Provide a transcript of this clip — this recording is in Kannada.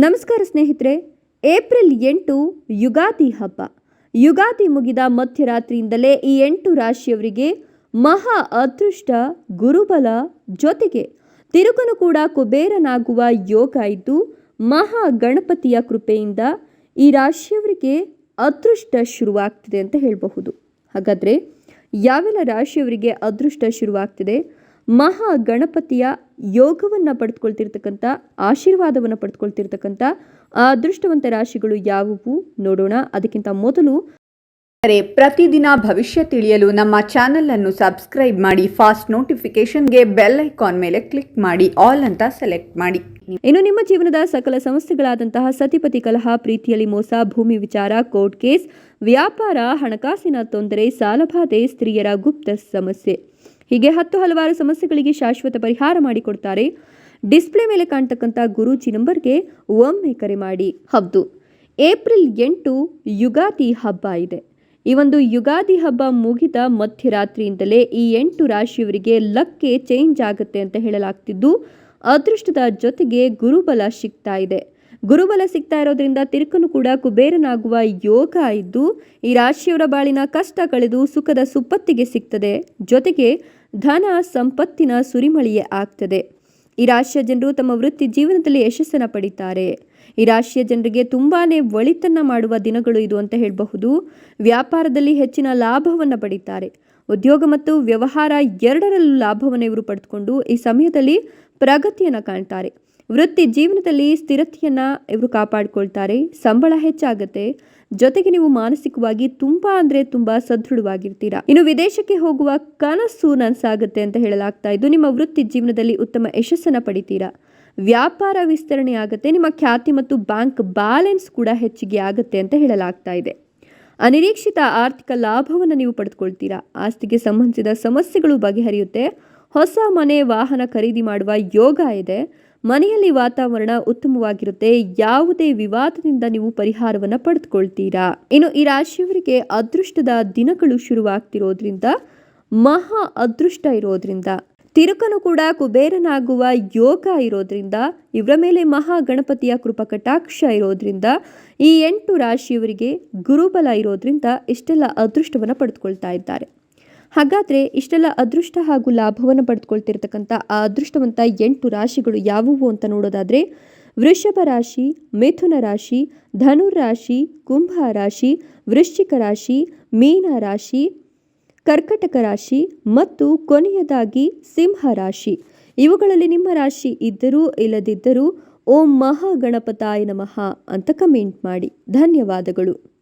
ನಮಸ್ಕಾರ ಸ್ನೇಹಿತರೆ, ಏಪ್ರಿಲ್ ಎಂಟು ಯುಗಾದಿ ಹಬ್ಬ. ಯುಗಾದಿ ಮುಗಿದ ಮಧ್ಯರಾತ್ರಿಯಿಂದಲೇ ಈ ಎಂಟು ರಾಶಿಯವರಿಗೆ ಮಹಾ ಅದೃಷ್ಟ ಗುರುಬಲ ಜೊತೆಗೆ ತಿರುಕನು ಕೂಡ ಕುಬೇರನಾಗುವ ಯೋಗ ಇದ್ದು, ಮಹಾ ಗಣಪತಿಯ ಕೃಪೆಯಿಂದ ಈ ರಾಶಿಯವರಿಗೆ ಅದೃಷ್ಟ ಶುರುವಾಗ್ತಿದೆ ಅಂತ ಹೇಳಬಹುದು. ಹಾಗಾದರೆ ಯಾವೆಲ್ಲ ರಾಶಿಯವರಿಗೆ ಅದೃಷ್ಟ ಶುರುವಾಗ್ತಿದೆ? ಮಹಾ ಗಣಪತಿಯ ಯೋಗವನ್ನು ಪಡೆದುಕೊಳ್ತಿರ್ತಕ್ಕಂಥ ಆಶೀರ್ವಾದವನ್ನು ಪಡೆದುಕೊಳ್ತಿರ್ತಕ್ಕಂಥ ಅದೃಷ್ಟವಂತ ರಾಶಿಗಳು ಯಾವುವು ನೋಡೋಣ. ಅದಕ್ಕಿಂತ ಮೊದಲು ಪ್ರತಿದಿನ ಭವಿಷ್ಯ ತಿಳಿಯಲು ನಮ್ಮ ಚಾನೆಲ್ ಅನ್ನು ಸಬ್ಸ್ಕ್ರೈಬ್ ಮಾಡಿ ಫಾಸ್ಟ್ ನೋಟಿಫಿಕೇಶನ್ಗೆ ಬೆಲ್ ಐಕಾನ್ ಮೇಲೆ ಕ್ಲಿಕ್ ಮಾಡಿ ಆಲ್ ಅಂತ ಸೆಲೆಕ್ಟ್ ಮಾಡಿ. ಇನ್ನು ನಿಮ್ಮ ಜೀವನದ ಸಕಲ ಸಮಸ್ಯೆಗಳಾದಂತಹ ಸತಿಪತಿ ಕಲಹ ಪ್ರೀತಿಯಲ್ಲಿ ಮೋಸ ಭೂಮಿ ವಿಚಾರ ಕೋರ್ಟ್ ಕೇಸ್ ವ್ಯಾಪಾರ ಹಣಕಾಸಿನ ತೊಂದರೆ ಸಾಲಬಾಧೆ ಸ್ತ್ರೀಯರ ಗುಪ್ತ ಸಮಸ್ಯೆ. ಹೀಗೆ ಹತ್ತು ಹಲವಾರು ಸಮಸ್ಯೆಗಳಿಗೆ ಶಾಶ್ವತ ಪರಿಹಾರ ಮಾಡಿಕೊಡ್ತಾರೆ. ಡಿಸ್ಪ್ಲೇ ಮೇಲೆ ಕಾಣ್ತಕ್ಕಂಥ ಗುರೂಜಿ ನಂಬರ್ಗೆ ಒಮ್ಮೆ ಕರೆ ಮಾಡಿ. ಹೌದು, ಏಪ್ರಿಲ್ ಎಂಟು ಯುಗಾದಿ ಹಬ್ಬ ಇದೆ. ಈ ಒಂದು ಯುಗಾದಿ ಹಬ್ಬ ಮುಗಿದ ಮಧ್ಯರಾತ್ರಿಯಿಂದಲೇ ಈ ಎಂಟು ರಾಶಿಯವರಿಗೆ ಲಕ್ಕೆ ಚೇಂಜ್ ಆಗುತ್ತೆ ಅಂತ ಹೇಳಲಾಗ್ತಿದ್ದು, ಅದೃಷ್ಟದ ಜೊತೆಗೆ ಗುರುಬಲ ಸಿಗ್ತಾ ಇದೆ. ಗುರುಬಲ ಸಿಗ್ತಾ ಇರೋದ್ರಿಂದ ತಿರುಕನು ಕೂಡ ಕುಬೇರನಾಗುವ ಯೋಗ ಇದ್ದು, ಈ ರಾಶಿಯವರ ಬಾಳಿನ ಕಷ್ಟ ಕಳೆದು ಸುಖದ ಸುಪ್ಪತ್ತಿಗೆ ಸಿಗ್ತದೆ. ಜೊತೆಗೆ ಧನ ಸಂಪತ್ತಿನ ಸುರಿಮಳಿಯೇ ಆಗ್ತದೆ. ಈ ರಾಶಿಯ ಜನರು ತಮ್ಮ ವೃತ್ತಿ ಜೀವನದಲ್ಲಿ ಯಶಸ್ಸನ್ನು ಪಡಿತಾರೆ. ಈ ರಾಶಿಯ ಜನರಿಗೆ ತುಂಬಾ ಒಳಿತನ್ನ ಮಾಡುವ ದಿನಗಳು ಇದು ಅಂತ ಹೇಳಬಹುದು. ವ್ಯಾಪಾರದಲ್ಲಿ ಹೆಚ್ಚಿನ ಲಾಭವನ್ನು ಪಡಿತಾರೆ. ಉದ್ಯೋಗ ಮತ್ತು ವ್ಯವಹಾರ ಎರಡರಲ್ಲೂ ಲಾಭವನ್ನು ಇವರು ಪಡೆದುಕೊಂಡು ಈ ಸಮಯದಲ್ಲಿ ಪ್ರಗತಿಯನ್ನು ಕಾಣ್ತಾರೆ. ವೃತ್ತಿ ಜೀವನದಲ್ಲಿ ಸ್ಥಿರತೆಯನ್ನು ಇವರು ಕಾಪಾಡಿಕೊಳ್ತಾರೆ, ಸಂಬಳ ಹೆಚ್ಚಾಗುತ್ತೆ. ಜೊತೆಗೆ ನೀವು ಮಾನಸಿಕವಾಗಿ ತುಂಬಾ ಅಂದ್ರೆ ತುಂಬಾ ಸದೃಢವಾಗಿರ್ತೀರಾ. ಇನ್ನು ವಿದೇಶಕ್ಕೆ ಹೋಗುವ ಕನಸು ನನಸಾಗುತ್ತೆ ಅಂತ ಹೇಳಲಾಗ್ತಾ ಇದ್ದು, ನಿಮ್ಮ ವೃತ್ತಿ ಜೀವನದಲ್ಲಿ ಉತ್ತಮ ಯಶಸ್ಸನ್ನು ಪಡಿತೀರಾ. ವ್ಯಾಪಾರ ವಿಸ್ತರಣೆ ಆಗುತ್ತೆ, ನಿಮ್ಮ ಖ್ಯಾತಿ ಮತ್ತು ಬ್ಯಾಂಕ್ ಬ್ಯಾಲೆನ್ಸ್ ಕೂಡ ಹೆಚ್ಚಿಗೆ ಆಗುತ್ತೆ ಅಂತ ಹೇಳಲಾಗ್ತಾ ಇದೆ. ಅನಿರೀಕ್ಷಿತ ಆರ್ಥಿಕ ಲಾಭವನ್ನು ನೀವು ಪಡೆದುಕೊಳ್ತೀರಾ. ಆಸ್ತಿಗೆ ಸಂಬಂಧಿಸಿದ ಸಮಸ್ಯೆಗಳು ಬಗೆಹರಿಯುತ್ತೆ. ಹೊಸ ಮನೆ, ವಾಹನ ಖರೀದಿ ಮಾಡುವ ಯೋಗ ಇದೆ. ಮನೆಯಲ್ಲಿ ವಾತಾವರಣ ಉತ್ತಮವಾಗಿರುತ್ತೆ, ಯಾವುದೇ ವಿವಾದದಿಂದ ನೀವು ಪರಿಹಾರವನ್ನು ಪಡೆದುಕೊಳ್ತೀರಾ? ಇನ್ನು ಈ ರಾಶಿಯವರಿಗೆ ಅದೃಷ್ಟದ ದಿನಗಳು ಶುರುವಾಗ್ತಿರೋದ್ರಿಂದ, ಮಹಾ ಅದೃಷ್ಟ ಇರೋದ್ರಿಂದ, ತಿರುಕನು ಕೂಡ ಕುಬೇರನಾಗುವ ಯೋಗ ಇರೋದ್ರಿಂದ, ಇವರ ಮೇಲೆ ಮಹಾ ಗಣಪತಿಯ ಕೃಪಕಟಾಕ್ಷ ಇರೋದ್ರಿಂದ, ಈ ಎಂಟು ರಾಶಿಯವರಿಗೆ ಗುರುಬಲ ಇರೋದ್ರಿಂದ ಇಷ್ಟೆಲ್ಲ ಅದೃಷ್ಟವನ್ನು ಪಡೆದುಕೊಳ್ತಾ ಇದ್ದಾರೆ. ಹಾಗಾದರೆ ಇಷ್ಟೆಲ್ಲ ಅದೃಷ್ಟ ಹಾಗೂ ಲಾಭವನ್ನು ಪಡೆದುಕೊಳ್ತಿರ್ತಕ್ಕಂಥ ಆ ಅದೃಷ್ಟವಂತ ಎಂಟು ರಾಶಿಗಳು ಯಾವುವು ಅಂತ ನೋಡೋದಾದರೆ ವೃಷಭ ರಾಶಿ, ಮಿಥುನ ರಾಶಿ ಧನುರಾಶಿ ರಾಶಿ, ಕುಂಭ ರಾಶಿ, ವೃಶ್ಚಿಕ ರಾಶಿ, ಮೀನ ರಾಶಿ, ಕರ್ಕಟಕ ರಾಶಿ ಮತ್ತು ಕೊನೆಯದಾಗಿ ಸಿಂಹ ರಾಶಿ. ಇವುಗಳಲ್ಲಿ ನಿಮ್ಮ ರಾಶಿ ಇದ್ದರೂ ಇಲ್ಲದಿದ್ದರೂ ಓಂ ಮಹಾಗಣಪತಾಯ ನಮಃ ಅಂತ ಕಮೆಂಟ್ ಮಾಡಿ. ಧನ್ಯವಾದಗಳು.